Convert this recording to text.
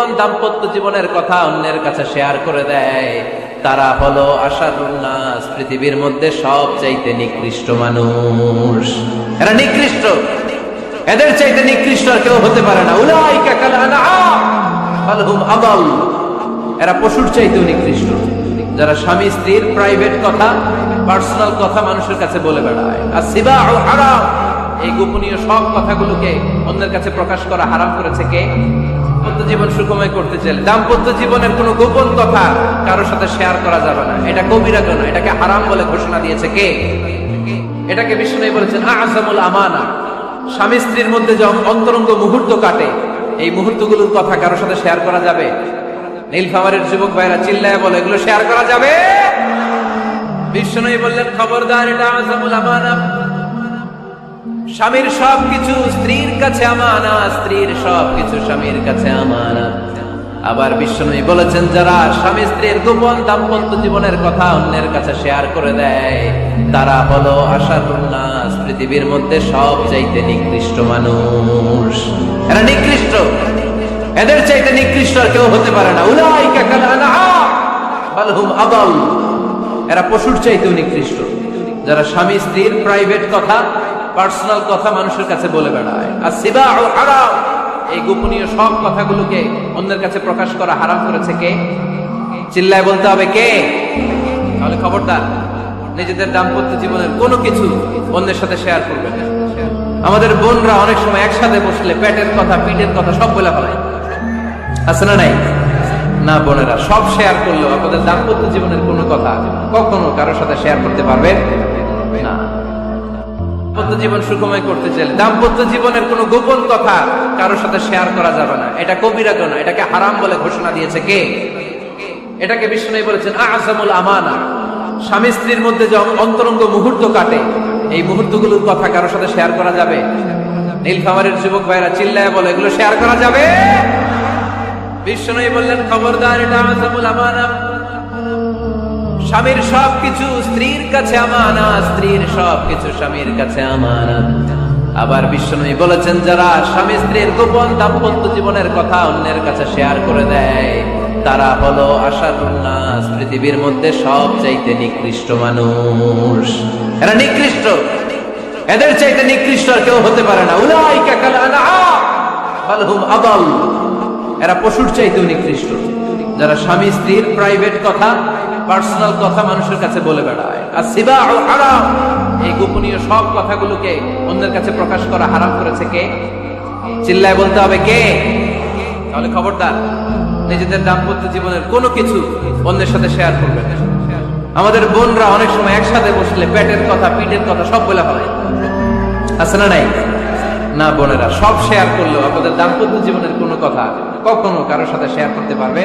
গোপন দাম্পত্য জীবনের কথা অন্যের কাছে শেয়ার করে দেয়, তারা হলো আশারুন্নাস, পৃথিবীর মধ্যে সব চাইতে নিকৃষ্ট মানুষ। এরা নিকৃষ্ট। এদের চাইতে নিকৃষ্ট কেউ হতে পারে না। উলাইকা কাল আনআম, বাল এরা পশুর চাইতেও নিকৃষ্ট। যারা স্বামী স্ত্রীর প্রাইভেট কথা পার্সোনাল কথা মানুষের কাছে বলে বেড়ায়। আর সিবা হারাম, এই গোপনীয় সব কথাগুলোকে অন্যের কাছে প্রকাশ করা হারাম করেছে কে? দাম্পত্য জীবন সুখময় করতে চাইলে, দাম্পত্য জীবনের কোনো গোপন কথা কারোর সাথে শেয়ার করা যাবে না। এটা কবিরা না, এটাকে হারাম বলে ঘোষণা দিয়েছে কে? এটাকে বিষ্ণু বলেছেন আজমুল আমানা। স্বামী স্ত্রীর মধ্যে যে অন্তরঙ্গ মুহূর্ত কাটে, এই মুহূর্তগুলোর কথা কারোর সাথে শেয়ার করা যাবে? নীলফামারের যুবক ভাইরা চিল্লায় বলে, এগুলো শেয়ার করা যাবে? বিষ্ণু বললেন, খবরদার, এটা আজমুল আমানা। স্বামীর সবকিছু, স্ত্রীর কাছে আমানা স্ত্রীর সবকিছু স্বামীর কাছে আমানা আবার বিশ্বনবী বলেছেন, যারা স্বামী স্ত্রীর গোপন দাম্পত্য জীবনের কথা অন্যের কাছে শেয়ার করে দেয়, তারা হলো আশারুন্নাস পৃথিবীর মধ্যে সব চাইতে নিকৃষ্ট মানুষ। এরা নিকৃষ্ট। এদের চাইতে নিকৃষ্ট আর কেউ হতে পারে না। আদাল। এরা পশুর চাইতেও নিকৃষ্ট। যারা স্বামী স্ত্রীর প্রাইভেট কথা পার্সোনাল কথা মানুষের কাছে বলে বেড়ায়। আর সিবা হারাম, এই গোপনীয় সব কথাগুলোকে অন্যের কাছে প্রকাশ করা হারাম করেছে কে? চিল্লায় বলতে হবে কে? তাহলে খবরদার, নিজেদের দাম্পত্য জীবনের কোনো কিছু অন্যের সাথে শেয়ার করবে না। আমাদের বোনরা অনেক সময় একসাথে বসলে পেটের কথা, পিঠের কথা সব বলে ফেলায়। আছে না নাই? না, বোনেরা, সব শেয়ার করলেও আপনাদের দাম্পত্য জীবনের কোনো কথা কখনো কারোর সাথে শেয়ার করতে পারবেন দাম্পত্য জীবন সুখময় করতে চাইলে, দাম্পত্য জীবনের কোনো গোপন কথা কারোর সাথে শেয়ার করা যাবে না। এটা কবিরা না এটাকে হারাম বলে ঘোষণা দিয়েছে কে? এটাকে বিষ্ণু বলেছেন আজমুল আমানা। স্বামী স্ত্রীর মধ্যে যে অন্তরঙ্গ মুহূর্ত কাটে, এই মুহূর্তগুলোর কথা কারোর সাথে শেয়ার করা যাবে? নীলফামারের যুবক ভাইরা চিল্লায় বলে, এগুলো শেয়ার করা যাবে? বিষ্ণু বললেন, খবরদার, এটা আজমুল আমানা। স্বামীর সবকিছু স্ত্রীর কাছে আমানা স্ত্রীর সবকিছু স্বামীর কাছে আমানা আবার বিশ্বনবী বলেছেন, যারা স্বামী স্ত্রীর গোপন দাম্পত্য জীবনের কথা অন্যের কাছে শেয়ার করে দেয়, তারা হলো আশারুন্নাস পৃথিবীর মধ্যে সব চাইতে নিকৃষ্ট মানুষ। এরা নিকৃষ্ট। এদের চাইতে নিকৃষ্ট কেউ হতে পারে না। উলাইকা কাল আনআম, বাল হুম আদাল। এরা পশুর চাইতেও নিকৃষ্ট। যারা স্বামী স্ত্রীর প্রাইভেট কথা পার্সোনাল কথা মানুষের কাছে বলে বেড়ায়। আর হারাম। এই গোপনীয় সব কথাগুলোকে অন্যের কাছে প্রকাশ করা হারাম করেছে কে? চিল্লায় বলতে হবে কে? তাহলে খবরদার, নিজেদের দাম্পত্য জীবনের কোনো কিছু অন্যের সাথে শেয়ার করবে আমাদের বোনরা অনেক সময় একসাথে বসলে পেটের কথা, পিঠের কথা সব বলে ফেলায়। আছে না নাই? না, বোনেরা, সব শেয়ার করলেও আপনাদের দাম্পত্য জীবনের কোনো কথা কখনো কারোর সাথে শেয়ার করতে পারবে